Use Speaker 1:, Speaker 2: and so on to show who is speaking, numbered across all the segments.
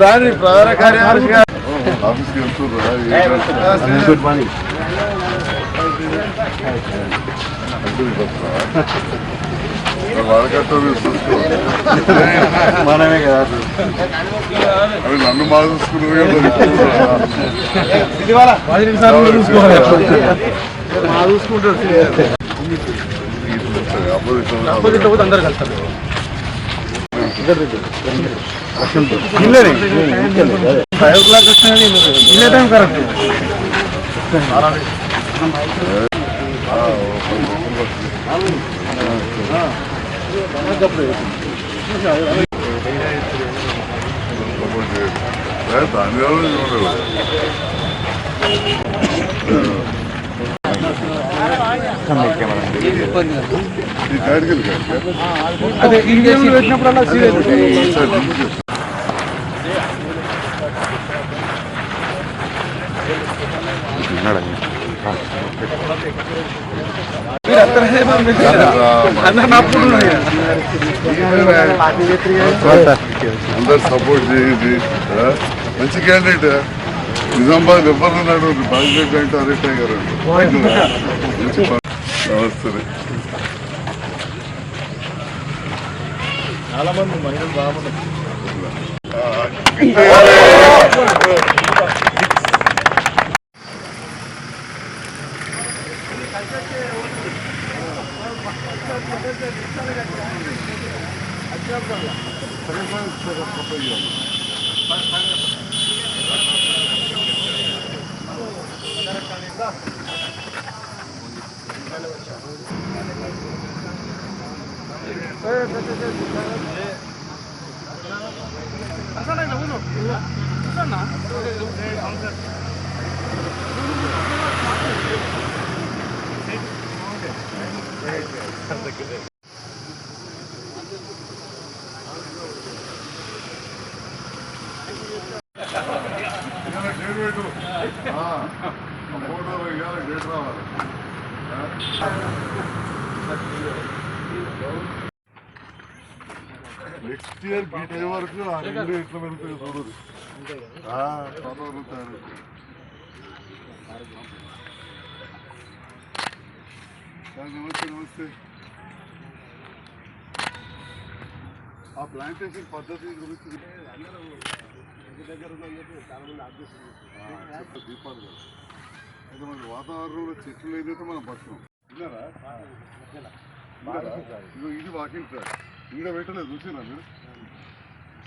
Speaker 1: రాని ప్రధాన కార్యదర్శి గారు.
Speaker 2: ఆఫీస్కి వెళ్తుర్రా
Speaker 1: గుడ్ మార్నింగ్ మనమే కదా
Speaker 2: అవి నన్ను బాగా చూసుకున్నావు
Speaker 1: అందరు కలుస్తారు ఇల్లే ఫైవ్ ఓ క్లాక్ వచ్చినా ఇల్లే టైం కరెక్ట్
Speaker 2: దాని వల్ల చూడలేదు ఈ కాడికి వెళ్ళి
Speaker 1: అదే ఇండియన్ పెట్టినప్పుడల్లా సీరియస్ అందరు
Speaker 2: అందరు సపోర్ట్ చేయండి మంచి క్యాండిడేట్ నిజామాబాద్ ఎవరున్నాడు బాధ్యత అంటే అరెస్ట్ అయ్యారు మంచి ప- నమస్తే ఫోటోలో ఇవాళ డేట్ రావాలి నెక్స్ట్ ఇయర్ బీట్ అయ్యే వరకు ఆ రెండు ఎట్లా పెరుగుతాయి చూడదు ఆ, సార్ నమస్తే నమస్తే ఆ ప్లాంటేషన్ పద్ధతి గురించి దగ్గర దీపాలు కదా. అయితే మన వాతావరణంలో చెట్లు లేనట్టు మనం బతున్నాం విన్నారా? ఇదిగో ఇది వాకింగ్ ట్రాక్ ఈడ పెట్టలేదు చూసినా మీరు?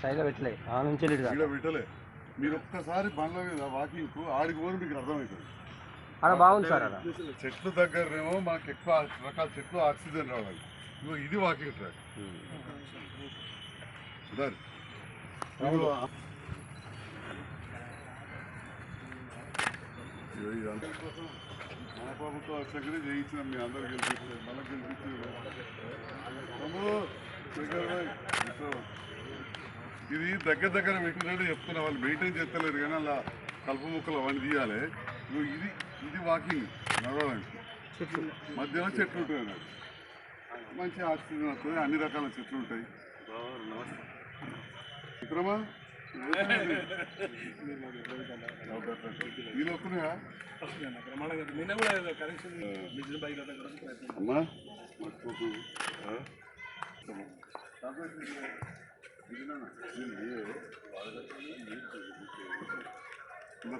Speaker 3: సైడ్లో పెట్టలే. ఆ నుంచి
Speaker 2: ఈడ పెట్టలే. మీరు ఒక్కసారి బండ్ల మీద వాకింగ్కు ఆడికి పోతే మీకు అర్థమవుతుంది
Speaker 3: అక్కడ బాగుంది సార్ అక్కడ.
Speaker 2: చెట్లు దగ్గరనేమో మాకు ఎక్కువ రకాల చెట్లు ఆక్సిజన్ రావాలి. ఇదిగో ఇది వాకింగ్ ట్రాక్. మన ప్రభుత్వం వచ్చాకనే చేయించినాం మీ అందరు గెలిపించారు. మళ్ళీ గెలిపించారు. ఇది దగ్గర దగ్గర పెట్టినట్టు చెప్తున్నా వాళ్ళు మెయింటైన్ చేస్తలేరు కానీ అలా కలుపు ముక్కలు అవన్నీ తీయాలి. ఇది ఇది వాకింగ్ నడవడానికి. మధ్యలో చెట్లు ఉంటాయి అన్నట్టు మంచి ఆక్సిజన్ వస్తుంది అన్ని రకాల చెట్లు ఉంటాయి. విక్రమా? అమ్మా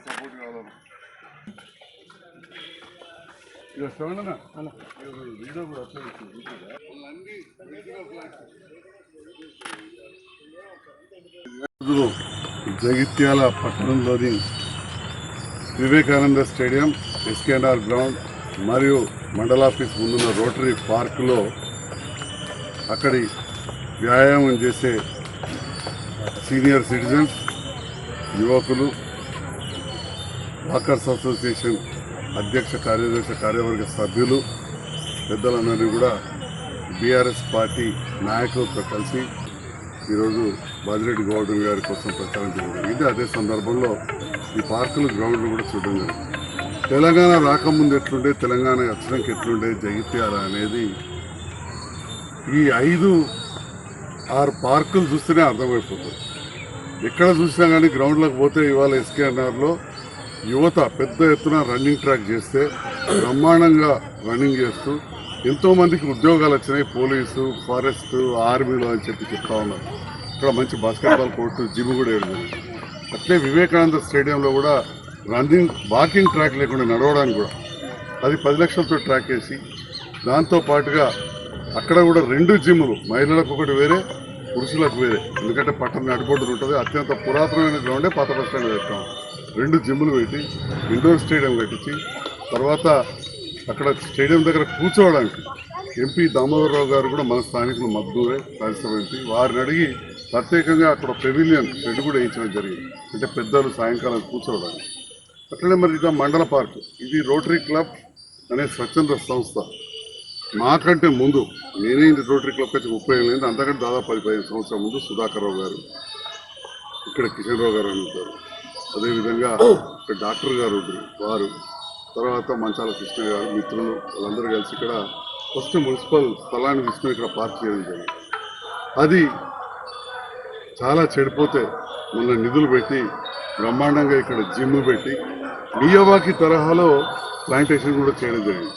Speaker 2: సపోర్ట్ కావాలన్నా ఇక వీడియో కూడా అట్లా జగిత్యాల పట్టణంలోని వివేకానంద స్టేడియం ఎస్కేఎన్ఆర్ గ్రౌండ్ మరియు మండల ఆఫీస్ ముందున్న రోటరీ పార్కులో అక్కడి వ్యాయామం చేసే సీనియర్ సిటిజన్స్ యువకులు వాకర్స్ అసోసియేషన్ అధ్యక్ష కార్యదర్శి కార్యవర్గ సభ్యులు పెద్దలందరినీ కూడా బీఆర్ఎస్ పార్టీ నాయకులతో కలిసి ఈరోజు బాజిరెడ్డి గౌడ్ గారి కోసం ప్రచారం చేయడం జరిగింది అదే సందర్భంలో ఈ పార్కులు గ్రౌండ్లు కూడా చూడడం జరిగింది. తెలంగాణ రాకముందు ఎట్లుండే తెలంగాణ వచ్చినాక ఎట్లుండే జగిత్యాల అనేది ఈ ఐదు ఆరు పార్కులు చూస్తేనే అర్థమైపోతుంది. ఎక్కడ చూసినా కానీ గ్రౌండ్లోకి పోతే ఇవాళ ఎస్కేఎన్ఆర్లో యువత పెద్ద ఎత్తున రన్నింగ్ ట్రాక్ చేస్తే బ్రహ్మాండంగా రన్నింగ్ చేస్తూ ఎంతో మందికి ఉద్యోగాలు వచ్చినాయి. పోలీసు ఫారెస్ట్ ఆర్మీలో అని చెప్పి చెప్తా ఉన్నారు. ఇక్కడ మంచి బాస్కెట్బాల్ కోర్టు జిమ్ కూడా వేయడం అట్లే వివేకానంద స్టేడియంలో కూడా రన్నింగ్ వాకింగ్ ట్రాక్ లేకుండా నడవడానికి కూడా అది పది లక్షలతో ట్రాక్ వేసి దాంతో పాటుగా అక్కడ కూడా రెండు జిమ్లు మహిళలకు ఒకటి వేరే పురుషులకు వేరే. ఎందుకంటే పట్టణ నడిపోటు ఉంటుంది. అత్యంత పురాతనమైన గ్రౌండే పాత బస్ స్టాండ్ రెండు జిమ్లు పెట్టి ఇండోర్ స్టేడియం కట్టించి తర్వాత అక్కడ స్టేడియం దగ్గర కూర్చోవడానికి ఎంపీ దామోదరరావు గారు కూడా మన స్థానికులు మద్దూరే రాజ్యసభ ఎంపీ. వారిని అడిగి ప్రత్యేకంగా అక్కడ పెవిలియన్ షెడ్ కూడా వేయించడం జరిగింది. అంటే పెద్దలు సాయంకాలం కూర్చోవడానికి. అట్లనే మరి ఇక మండల పార్క్. ఇది రోటరీ క్లబ్ అనే స్వచ్ఛంద సంస్థ. మాకంటే ముందు నేనే రోటరీ క్లబ్ వచ్చి ముప్పై ఏళ్ళు అయింది. అంతకంటే దాదాపు పది పదిహేను సంవత్సరాల ముందు సుధాకర్ రావు గారు ఇక్కడ కిషన్ రావు గారు అని ఉంటారు. అదేవిధంగా ఇక్కడ డాక్టర్ గారు వారు. తర్వాత మంచాల కృష్ణ గారు మిత్రులు వాళ్ళందరూ కలిసి ఇక్కడ ఫస్ట్ మున్సిపల్ స్థలాన్ని తీసుకుని ఇక్కడ పార్క్ చేయడం జరిగింది. అది చాలా చెడిపోతే మొన్న నిధులు పెట్టి బ్రహ్మాండంగా ఇక్కడ జిమ్ పెట్టి మియవాకి తరహాలో ప్లాంటేషన్ కూడా చేయడం జరిగింది.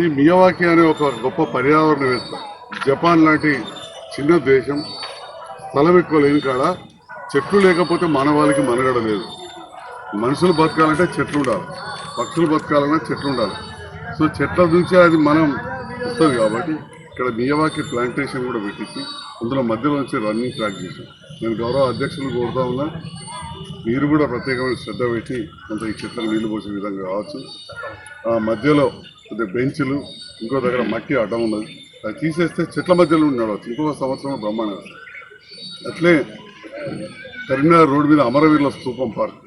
Speaker 2: ఈ మియవాకి అనే ఒక గొప్ప పర్యావరణవేత్త జపాన్ లాంటి చిన్న దేశం స్థలం ఎక్కువ లేని కాడ చెట్లు లేకపోతే మానవాళికి మనుగడ లేదు. మనుషులు బతకాలంటే చెట్లు ఉండాలి. పక్షులు బతకాలన్నా చెట్లు ఉండాలి. సో చెట్ల నుంచే అది మనం వస్తుంది కాబట్టి ఇక్కడ మియవాకి ప్లాంటేషన్ కూడా పెట్టించి అందులో మధ్యలో నుంచి రన్నింగ్ ట్రాక్ చేసాం నేను గౌరవ అధ్యక్షులు కోరుతా ఉన్నా మీరు కూడా ప్రత్యేకమైన శ్రద్ధ పెట్టి కొంత ఈ చెట్లకు నీళ్ళు పోసే విధంగా కావచ్చు. ఆ మధ్యలో కొద్దిగా బెంచ్లు ఇంకో దగ్గర మట్టి అడ్డం ఉన్నది. అది తీసేస్తే చెట్ల మధ్యలో ఉండి నడవచ్చు. ఇంకొక సంవత్సరం బ్రహ్మాండంగా అట్లే కరీంనగర్ రోడ్ మీద అమరవీరుల స్తూపం పార్క్.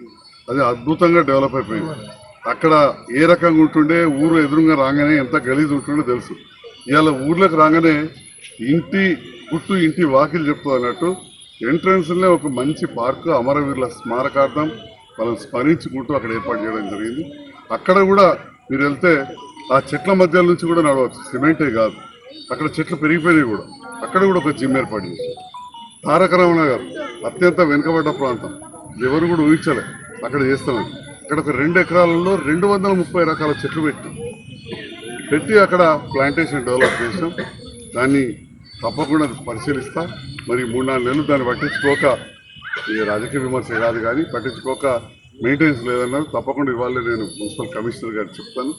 Speaker 2: అది అద్భుతంగా డెవలప్ అయిపోయింది. అక్కడ ఏ రకంగా ఉంటుండే ఊరు ఎదురుగా రాగానే ఎంత గలీజ్ ఉంటుండే తెలుసు. ఇవాళ ఊర్లోకి రాగానే ఇంటి గుట్టు ఇంటి వాకిలు చెప్తూ అన్నట్టు ఎంట్రన్స్లో ఒక మంచి పార్కు అమరవీరుల స్మారకార్థం వాళ్ళని స్మరించుకుంటూ అక్కడ ఏర్పాటు చేయడం జరిగింది. అక్కడ కూడా మీరు వెళ్తే ఆ చెట్ల మధ్య నుంచి కూడా నడవచ్చు. సిమెంటే కాదు. అక్కడ చెట్లు పెరిగిపోయినాయి కూడా. అక్కడ కూడా ఒక జిమ్ ఏర్పాటు చేశారు. తారక రామణ గారు అత్యంత వెనుకబడ్డ ప్రాంతం. ఎవరు కూడా ఊహించలేదు అక్కడ చేస్తున్నాం. అక్కడ ఒక రెండు ఎకరాలలో రెండు వందల ముప్పై రకాల చెట్లు పెట్టి. పెట్టి అక్కడ ప్లాంటేషన్ డెవలప్ చేసాం దాన్ని తప్పకుండా పరిశీలిస్తా. మరి మూడు నాలుగు నెలలు దాన్ని పట్టించుకోక ఈ రాజకీయ విమర్శ కాదు కానీ పట్టించుకోక మెయింటెనెన్స్ లేదన్నారు. తప్పకుండా ఇవాళ నేను మున్సిపల్ కమిషనర్ గారు చెప్తాను.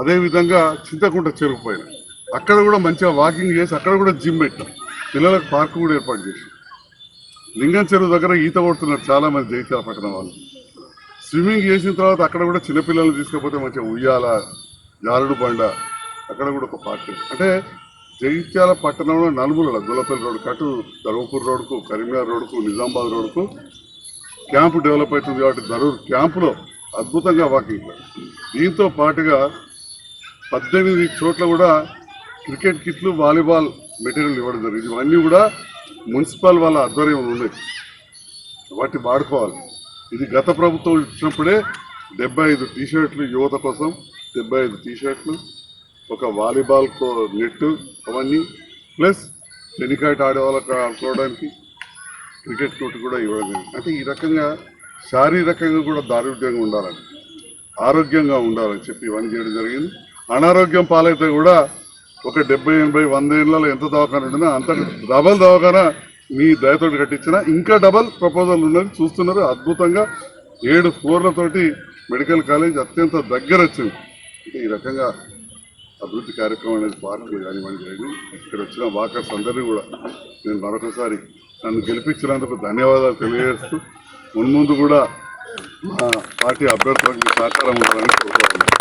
Speaker 2: అదేవిధంగా చింతకుంట చెరుకు అక్కడ కూడా మంచిగా వాకింగ్ చేసి అక్కడ కూడా జిమ్ పెట్టాం. పిల్లలకు పార్క్ కూడా ఏర్పాటు చేసాం లింగం చెరువు దగ్గర ఈత కొడుతున్నారు చాలా మంది జగిత్యాల పక్కన వాళ్ళు. స్విమ్మింగ్ చేసిన తర్వాత అక్కడ కూడా చిన్నపిల్లలు తీసుకపోతే మంచిగా ఉయ్యాల జారుడు బండ అక్కడ కూడా ఒక పార్టీ అంటే జగిత్యాల పట్టణంలో నలుమూలల గులపల్లి రోడ్ కటు ధర్మపూర్ రోడ్కు కరీంనగర్ రోడ్కు నిజామాబాద్ రోడ్కు క్యాంపు డెవలప్ అవుతుంది కాబట్టి ధరూర్ క్యాంపులో అద్భుతంగా వాకింగ్. దీంతో పాటుగా పద్దెనిమిది చోట్ల కూడా క్రికెట్ కిట్లు వాలీబాల్ మెటీరియల్ ఇవ్వడం జరిగింది. ఇవన్నీ కూడా మున్సిపల్ వాళ్ళ ఆధ్వర్యంలో ఉన్నాయి వాటిని వాడుకోవాలి. ఇది గత ప్రభుత్వం ఇచ్చినప్పుడే డెబ్బై ఐదు టీషర్ట్లు యువత కోసం డెబ్బై ఐదు టీషర్ట్లు ఒక వాలీబాల్ కో నెట్ అవన్నీ ప్లస్ టెనికాట్ ఆడే వాళ్ళకి ఆడుకోవడానికి క్రికెట్ కోర్టు కూడా ఇవ్వడం జరిగింది. అంటే ఈ రకంగా శారీరకంగా కూడా దారుఢ్యంగా ఉండాలని ఆరోగ్యంగా ఉండాలని చెప్పి ఇవన్నీ చేయడం జరిగింది. అనారోగ్యం పాలైతే కూడా ఒక డెబ్బై ఎనభై వంద ఏళ్ళలో ఎంత దవాఖాన ఉంటుందో అంత డబల్ దవాఖాన మీ దయతోటి కట్టించిన ఇంకా డబల్ ప్రపోజల్ ఉన్నది. చూస్తున్నారు అద్భుతంగా ఏడు ఫ్లోర్లతోటి మెడికల్ కాలేజ్ అత్యంత దగ్గర వచ్చింది. ఈ రకంగా అభివృద్ధి కార్యక్రమం అనేది పార్కులు కానివ్వండి జరిగింది ఇక్కడ వచ్చిన వాకర్స్ అందరినీ కూడా నేను మరొకసారి నన్ను గెలిపించినందుకు ధన్యవాదాలు తెలియజేస్తూ మున్ముందు కూడా మా పార్టీ అభ్యర్థులకు సహకారం ఉండాలని కోరుకుంటున్నాను.